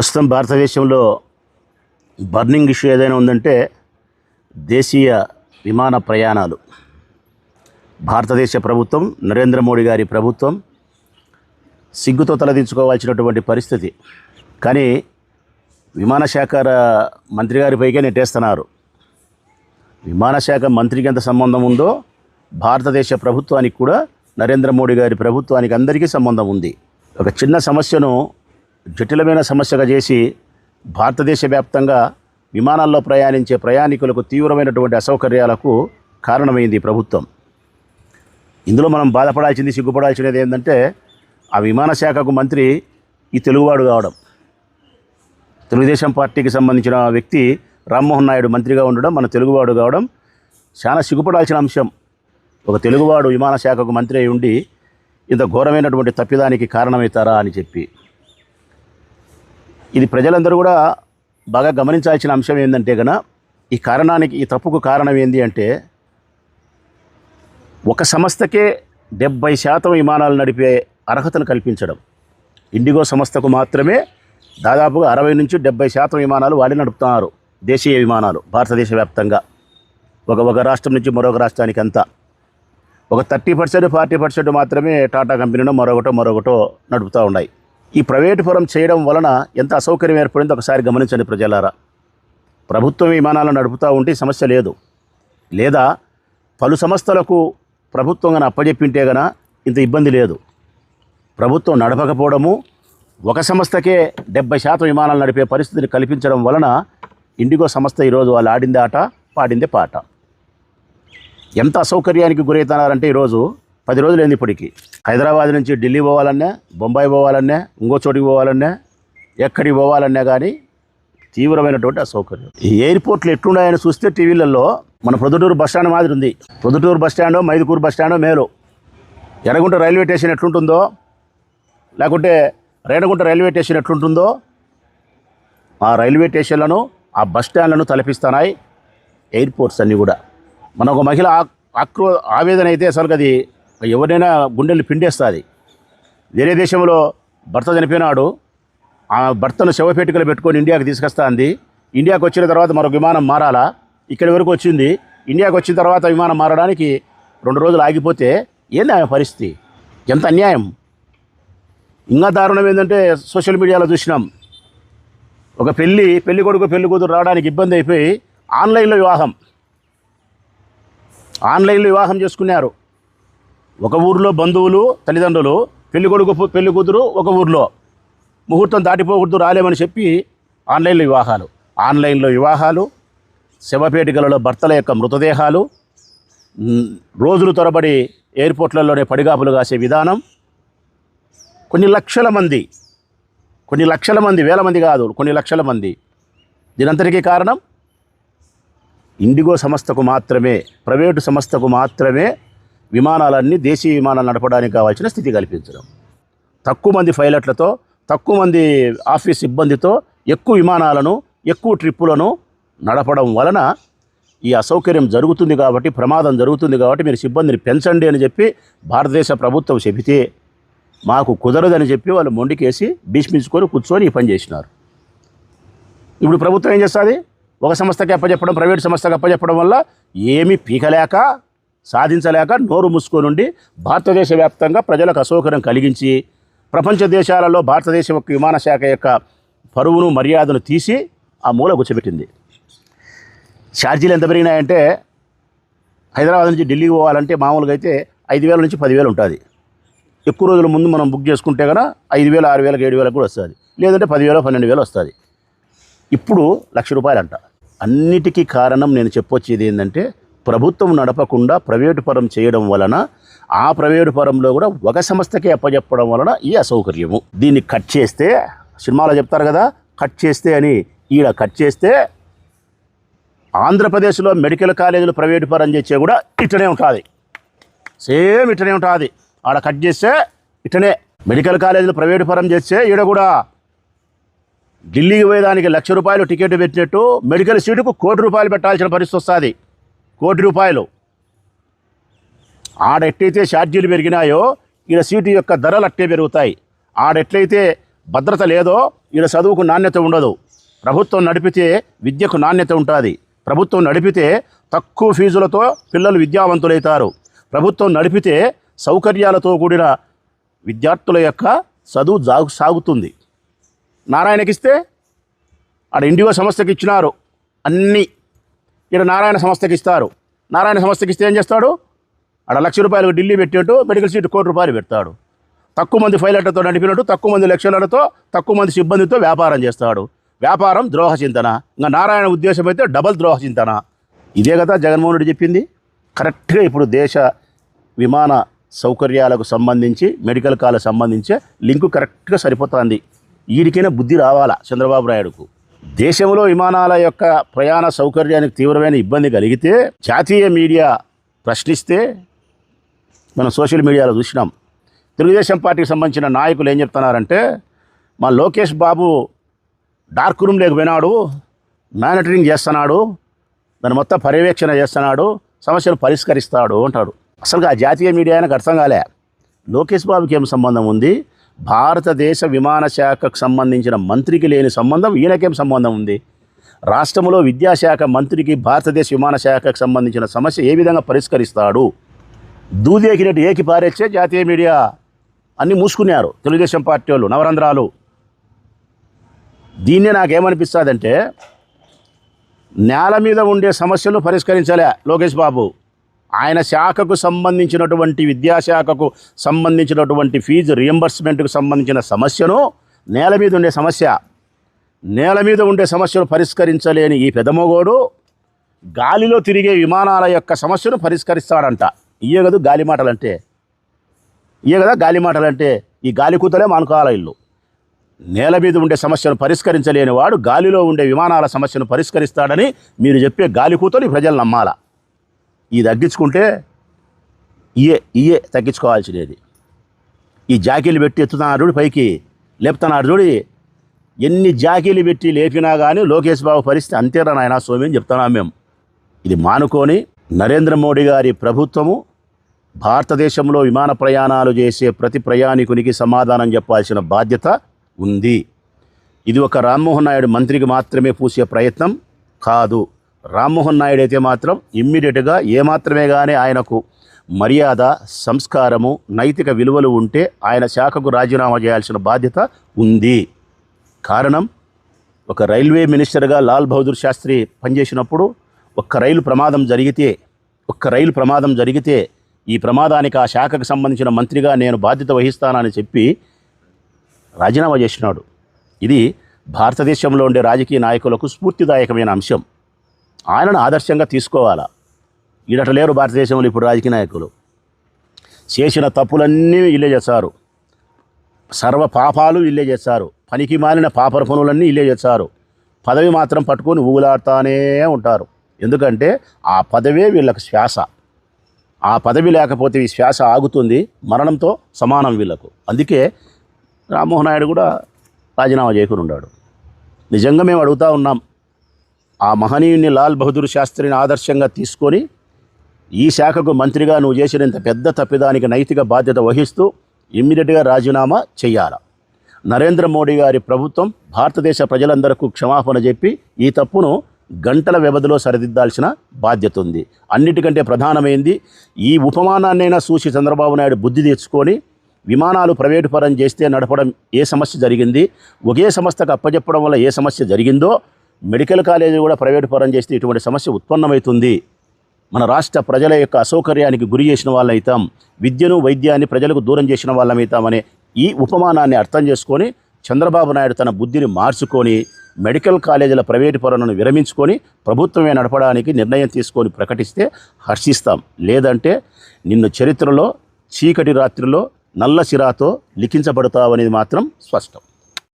ప్రస్తుతం భారతదేశంలో burning issue ఏదైనా ఉందంటే దేశీయ విమాన ప్రయాణాలు. భారతదేశ ప్రభుత్వం నరేంద్ర మోడీ గారి ప్రభుత్వం సిగ్గుతో తలదించుకోవాల్సినటువంటి పరిస్థితి. కానీ విమానశాఖ మంత్రి గారి పైకే నెట్టేస్తున్నారు. విమానశాఖ మంత్రికి ఎంత సంబంధం ఉందో భారతదేశ ప్రభుత్వానికి కూడా నరేంద్ర మోడీ గారి ప్రభుత్వానికి అందరికీ సంబంధం ఉంది. ఒక చిన్న సమస్యను జటిలమైన సమస్యగా చేసి భారతదేశ వ్యాప్తంగా విమానాల్లో ప్రయాణించే ప్రయాణికులకు తీవ్రమైనటువంటి అసౌకర్యాలకు కారణమైంది ప్రభుత్వం. ఇందులో మనం బాధపడాల్సింది సిగ్గుపడాల్సినది ఏంటంటే ఆ విమాన శాఖకు మంత్రి ఈ తెలుగువాడు కావడం. తెలుగుదేశం పార్టీకి సంబంధించిన వ్యక్తి రామ్మోహన్ నాయుడు మంత్రిగా ఉండడం మన తెలుగువాడు కావడం చాలా సిగ్గుపడాల్సిన అంశం. ఒక తెలుగువాడు విమాన శాఖకు మంత్రి అయి ఉండి ఇంత ఘోరమైనటువంటి తప్పిదానికి కారణమవుతారా అని చెప్పి. ఇది ప్రజలందరూ కూడా బాగా గమనించాల్సిన అంశం ఏంటంటే గన ఈ కారణానికి ఈ తప్పుకు కారణం ఏంటి అంటే ఒక సంస్థకే డెబ్బై శాతం విమానాలు నడిపే అర్హతను కల్పించడం. ఇండిగో సంస్థకు మాత్రమే దాదాపుగా అరవై నుంచి డెబ్బై శాతం విమానాలు వాళ్ళు నడుపుతున్నారు దేశీయ విమానాలు భారతదేశ వ్యాప్తంగా. ఒక ఒక రాష్ట్రం నుంచి మరొక రాష్ట్రానికి అంతా. ఒక థర్టీ పర్సెంట్ ఫార్టీ పర్సెంట్ మాత్రమే టాటా కంపెనీలో మరొకటో మరొకటో నడుపుతూ ఉన్నాయి. ఈ ప్రైవేటు ఫరం చేయడం వలన ఎంత అసౌకర్యం ఏర్పడిందో ఒకసారి గమనించండి ప్రజలారా. ప్రభుత్వం విమానాలను నడుపుతూ ఉంటే సమస్య లేదు. లేదా పలు సంస్థలకు ప్రభుత్వం గన అప్పజెప్పింటే గన ఇంత ఇబ్బంది లేదు. ప్రభుత్వం నడపకపోవడము ఒక సంస్థకే డెబ్బై శాతం విమానాలు నడిపే పరిస్థితిని కల్పించడం వలన ఇండిగో సంస్థ ఈరోజు వాళ్ళు ఆడింది ఆట పాడిందే పాట. ఎంత అసౌకర్యానికి గురవుతున్నారంటే ఈరోజు పది రోజులు ఏంది ఇప్పటికి. హైదరాబాద్ నుంచి ఢిల్లీ పోవాలన్నా బొంబాయి పోవాలన్నా ఇంకో చోటికి పోవాలన్నా ఎక్కడికి పోవాలన్నా కానీ తీవ్రమైనటువంటి అసౌకర్యం. ఈ ఎయిర్పోర్ట్లు ఎట్లున్నాయని చూస్తే టీవీలలో మన ప్రొద్దుటూరు బస్ స్టాండ్ మాదిరి ఉంది. Proddatur bus stand Mydukur bus stand మేలు. ఎర్రగుంట రైల్వే స్టేషన్ ఎట్లుంటుందో లేకుంటే రేణగుంట రైల్వే స్టేషన్ ఎట్లుంటుందో ఆ రైల్వే స్టేషన్లను ఆ బస్ స్టాండ్లను తలపిస్తున్నాయి ఎయిర్పోర్ట్స్ అన్నీ కూడా. మన ఒక మహిళ ఆక్రో ఆవేదన అయితే అసలు అది ఎవరైనా గుండెలు పిండేస్తుంది. వేరే దేశంలో భర్త చనిపోయినాడు. ఆ భర్తను శవపేటికలు పెట్టుకొని ఇండియాకి తీసుకొస్తుంది ఇండియాకి వచ్చిన తర్వాత మరొక విమానం మారాలా? ఇక్కడి వరకు వచ్చింది. ఇండియాకి వచ్చిన తర్వాత విమానం మారడానికి రెండు రోజులు ఆగిపోతే ఏంది ఆమె పరిస్థితి? ఎంత అన్యాయం? ఇంకా దారుణం ఏంటంటే సోషల్ మీడియాలో చూసినాం. ఒక పెళ్ళి పెళ్ళి కొడుకు పెళ్ళి కూతురు రావడానికి ఇబ్బంది అయిపోయి ఆన్లైన్లో వివాహం. ఆన్లైన్లో వివాహం చేసుకున్నారు. ఒక ఊరిలో బంధువులు తల్లిదండ్రులు పెళ్ళి కొడుకు పెళ్ళి కూతురు ఒక ఊరిలో. ముహూర్తం దాటిపోకూడదు రాలేమని చెప్పి ఆన్లైన్లో వివాహాలు. ఆన్లైన్లో వివాహాలు శవపేటికలలో భర్తల యొక్క మృతదేహాలు రోజులు తొరబడి ఎయిర్పోర్ట్లలోనే పడిగాపులు కాసే విధానం. కొన్ని లక్షల మంది కొన్ని లక్షల మంది వేల మంది కాదు కొన్ని లక్షల మంది. దీనంతటికీ కారణం ఇండిగో సంస్థకు మాత్రమే ప్రైవేటు సంస్థకు మాత్రమే విమానాలన్నీ దేశీయ విమానాలు నడపడానికి కావాల్సిన స్థితి కల్పించడం. తక్కువ మంది పైలట్లతో తక్కువ మంది ఆఫీస్ సిబ్బందితో ఎక్కువ విమానాలను ఎక్కువ ట్రిప్పులను నడపడం వలన ఈ అసౌకర్యం జరుగుతుంది కాబట్టి ప్రమాదం జరుగుతుంది కాబట్టి మీరు సిబ్బందిని పెంచండి అని చెప్పి భారతదేశ ప్రభుత్వం చెబితే మాకు కుదరదని చెప్పి వాళ్ళు మొండికేసి భీష్మించుకొని కూర్చొని ఈ పని చేసినారు. ఇప్పుడు ప్రభుత్వం ఏం చేస్తుంది? ఒక సంస్థకి అప్పచెప్పడం ప్రైవేట్ సంస్థకి అప్పచెప్పడం వల్ల ఏమీ పీకలేక సాధించలేక నోరు మూసుకొని భారతదేశ వ్యాప్తంగా ప్రజలకు అసౌకర్యం కలిగించి ప్రపంచ దేశాలలో భారతదేశం యొక్క విమాన శాఖ యొక్క పరువును మర్యాదను తీసి ఆ మూల కూర్చోబెట్టింది ఛార్జీలు ఎంత పెరిగినాయంటే హైదరాబాద్ నుంచి ఢిల్లీకి పోవాలంటే మామూలుగా అయితే ఐదు వేల నుంచి పదివేలు ఉంటుంది. ఎక్కువ రోజుల ముందు మనం బుక్ చేసుకుంటే కనుక ఐదు వేలు ఆరు వేలకు ఏడు వేలకు కూడా వస్తుంది. లేదంటే పదివేలు పన్నెండు వేలు వస్తుంది. ఇప్పుడు లక్ష రూపాయలు అంట అన్నిటికీ కారణం నేను చెప్పొచ్చేది ఏంటంటే ప్రభుత్వం నడపకుండా ప్రైవేటు పరం చేయడం వలన ఆ ప్రైవేటు పరంలో కూడా ఒక సంస్థకే అప్పచెప్పడం వలన ఈ అసౌకర్యము. దీన్ని కట్ చేస్తే సినిమాలో చెప్తారు కదా కట్ చేస్తే అని ఈడ కట్ చేస్తే ఆంధ్రప్రదేశ్లో మెడికల్ కాలేజీలు ప్రైవేటు పరం చేసే కూడా ఇటనే ఉంటుంది. సేమ్ ఇటనే ఉంటుంది. ఆడ కట్ చేస్తే ఇటనే. మెడికల్ కాలేజీలు ప్రైవేటు పరం చేస్తే ఈడ కూడా ఢిల్లీకి పోయేదానికి లక్ష రూపాయలు టికెట్ పెట్టినట్టు మెడికల్ సీటుకు కోటి రూపాయలు పెట్టాల్సిన పరిస్థితి వస్తుంది. కోటి రూపాయలు. ఆడెట్లయితే ఛార్జీలు పెరిగినాయో ఈడ సీటు యొక్క ధరలు అట్టే పెరుగుతాయి. ఆడెట్లయితే భద్రత లేదో ఈడ చదువుకు నాణ్యత ఉండదు. ప్రభుత్వం నడిపితే విద్యకు నాణ్యత ఉంటుంది. ప్రభుత్వం నడిపితే తక్కువ ఫీజులతో పిల్లలు విద్యావంతులవుతారు ప్రభుత్వం నడిపితే సౌకర్యాలతో కూడిన విద్యార్థుల యొక్క చదువు జాగు సాగుతుంది. నారాయణకిస్తే ఆడ ఇండిగో సంస్థకి ఇచ్చినారు అన్నీ ఇక్కడ నారాయణ సంస్థకి ఇస్తారు. నారాయణ సంస్థకి ఇస్తే ఏం చేస్తాడు? ఆడ లక్ష రూపాయలు ఢిల్లీ పెట్టేట్టు మెడికల్ సీట్ కోటి రూపాయలు పెడతాడు. తక్కువ మంది పైలట్లతో నడిపినట్టు తక్కువ మంది లక్షలతో తక్కువ మంది సిబ్బందితో వ్యాపారం చేస్తాడు. వ్యాపారం ద్రోహ చింతన. ఇంకా నారాయణ ఉద్దేశం అయితే డబల్ ద్రోహ చింతన. ఇదే కదా జగన్మోహన్ రెడ్డి చెప్పింది? కరెక్ట్గా ఇప్పుడు దేశ విమాన సౌకర్యాలకు సంబంధించి మెడికల్ కాలకు సంబంధించి లింకు కరెక్ట్గా సరిపోతుంది. వీడికైనా బుద్ధి రావాలా చంద్రబాబు నాయుడుకు? దేశంలో విమానాల యొక్క ప్రయాణ సౌకర్యానికి తీవ్రమైన ఇబ్బంది కలిగితే జాతీయ మీడియా ప్రశ్నిస్తే మనం సోషల్ మీడియాలో చూసినాం. తెలుగుదేశం పార్టీకి సంబంధించిన నాయకులు ఏం చెప్తున్నారంటే మా లోకేష్ బాబు డార్క్ రూమ్ లేకపోయినాడు మానిటరింగ్ చేస్తున్నాడు దాని మొత్తం పర్యవేక్షణ చేస్తున్నాడు సమస్యను పరిష్కరిస్తాడు అంటాడు అసలు ఆ జాతీయ మీడియా ఆయనకు అర్థం కాలే. లోకేష్ బాబుకి ఏం సంబంధం ఉంది? భారతదేశ విమాన శాఖకు సంబంధించిన మంత్రికి లేని సంబంధం ఈయనకేం సంబంధం ఉంది? రాష్ట్రంలో విద్యాశాఖ మంత్రికి భారతదేశ విమాన శాఖకు సంబంధించిన సమస్య ఏ విధంగా పరిష్కరిస్తాడు? దూదేకినట్టు ఏకి పారేచ్చే జాతీయ మీడియా అన్నీ మూసుకున్నారు తెలుగుదేశం పార్టీ వాళ్ళు నవరంధ్రాలు. దీన్నే నాకేమనిపిస్తుందంటే నేల మీద ఉండే సమస్యలు పరిష్కరించలే లోకేష్ బాబు. ఆయన శాఖకు సంబంధించినటువంటి విద్యాశాఖకు సంబంధించినటువంటి ఫీజు రియంబర్స్మెంట్కు సంబంధించిన సమస్యను నేల మీద ఉండే సమస్య. నేల మీద ఉండే సమస్యను పరిష్కరించలేని ఈ పెదమగోడు గాలిలో తిరిగే విమానాల యొక్క సమస్యను పరిష్కరిస్తాడంట. ఇయ్యే కదా గాలి మాటలంటే. ఇయ్యే కదా గాలి మాటలంటే. ఈ గాలి కూతలే మానుకోవాల ఇల్లు. నేల మీద ఉండే సమస్యను పరిష్కరించలేని వాడు గాలిలో ఉండే విమానాల సమస్యను పరిష్కరిస్తాడని మీరు చెప్పే గాలి ఈ ప్రజలు నమ్మాలా? ఇది తగ్గించుకుంటే ఇయే ఇయే తగ్గించుకోవాల్సినది. ఈ జాకీలు పెట్టి ఎత్తుతున్నాడు చూడు పైకి లేపుతున్నాడు చూడి. ఎన్ని జాకీలు పెట్టి లేపినా కానీ లోకేష్ బాబు పరిస్థితి అంతేరా నాయన స్వామి అని చెప్తున్నాం మేము. ఇది మానుకొని నరేంద్ర మోడీ గారి ప్రభుత్వము భారతదేశంలో విమాన ప్రయాణాలు చేసే ప్రతి ప్రయాణికునికి సమాధానం చెప్పాల్సిన బాధ్యత ఉంది. ఇది ఒక రామ్మోహన్ నాయుడు మంత్రికి మాత్రమే పూసే ప్రయత్నం కాదు. రామ్మోహన్ నాయుడు అయితే మాత్రం ఇమ్మీడియట్గా ఏమాత్రమే కానీ ఆయనకు మర్యాద సంస్కారము నైతిక విలువలు ఉంటే ఆయన శాఖకు రాజీనామా చేయాల్సిన బాధ్యత ఉంది. కారణం ఒక రైల్వే మినిస్టర్గా లాల్ బహదూర్ శాస్త్రి పనిచేసినప్పుడు ఒక్క రైలు ప్రమాదం జరిగితే ఒక్క రైలు ప్రమాదం జరిగితే ఈ ప్రమాదానికి ఆ శాఖకు సంబంధించిన మంత్రిగా నేను బాధ్యత వహిస్తానని చెప్పి రాజీనామా చేసినాడు. ఇది భారతదేశంలో ఉండే రాజకీయ నాయకులకు స్ఫూర్తిదాయకమైన అంశం. ఆయనను ఆదర్శంగా తీసుకోవాలా? ఈడట లేరు భారతదేశంలో ఇప్పుడు రాజకీయ నాయకులు చేసిన తప్పులన్నీ ఇల్లే చేస్తారు సర్వ పాపాలు ఇల్లే చేస్తారు పనికి మాలిన పాపర పనులన్నీ ఇల్లే చేస్తారు పదవి మాత్రం పట్టుకొని ఊగులాడుతూనే ఉంటారు. ఎందుకంటే ఆ పదవే వీళ్ళకి శ్వాస. ఆ పదవి లేకపోతే ఈ శ్వాస ఆగుతుంది మరణంతో సమానం వీళ్ళకు. అందుకే రామ్మోహన్ నాయుడు కూడా రాజీనామా చేయకుండా ఉన్నాడు. నిజంగా మేము అడుగుతూ ఉన్నాం ఆ మహనీయుని లాల్ బహదూర్ శాస్త్రిని ఆదర్శంగా తీసుకొని ఈ శాఖకు మంత్రిగా నువ్వు చేసిన ఇంత పెద్ద తప్పిదానికి నైతిక బాధ్యత వహిస్తూ ఇమ్మీడియట్గా రాజీనామా చేయాల నరేంద్ర మోడీ గారి ప్రభుత్వం భారతదేశ ప్రజలందరకు క్షమాపణ చెప్పి ఈ తప్పును గంటల వ్యవధిలో సరిదిద్దాల్సిన బాధ్యత ఉంది. అన్నిటికంటే ప్రధానమైంది ఈ ఉపమానాన్నైనా చూసి చంద్రబాబు నాయుడు బుద్ధి తెచ్చుకొని విమానాలు ప్రైవేటు పరం చేస్తే నడపడం ఏ సమస్య జరిగింది? ఒకే సంస్థకు అప్పజెప్పడం వల్ల ఏ సమస్య జరిగిందో మెడికల్ కాలేజీ కూడా ప్రైవేటు పరం చేస్తే ఇటువంటి సమస్య ఉత్పన్నమవుతుంది. మన రాష్ట్ర ప్రజల యొక్క అసౌకర్యానికి గురి చేసిన వాళ్ళైతాం. విద్యను వైద్యాన్ని ప్రజలకు దూరం చేసిన వాళ్ళమైతామనే ఈ ఉపమానాన్ని అర్థం చేసుకొని చంద్రబాబు నాయుడు తన బుద్ధిని మార్చుకొని మెడికల్ కాలేజీల ప్రైవేటు పనులను విరమించుకొని ప్రభుత్వమే నడపడానికి నిర్ణయం తీసుకొని ప్రకటిస్తే హర్షిస్తాం. లేదంటే నిన్ను చరిత్రలో చీకటి రాత్రిలో నల్ల సిరాతో లిఖించబడతావనేది మాత్రం స్పష్టం.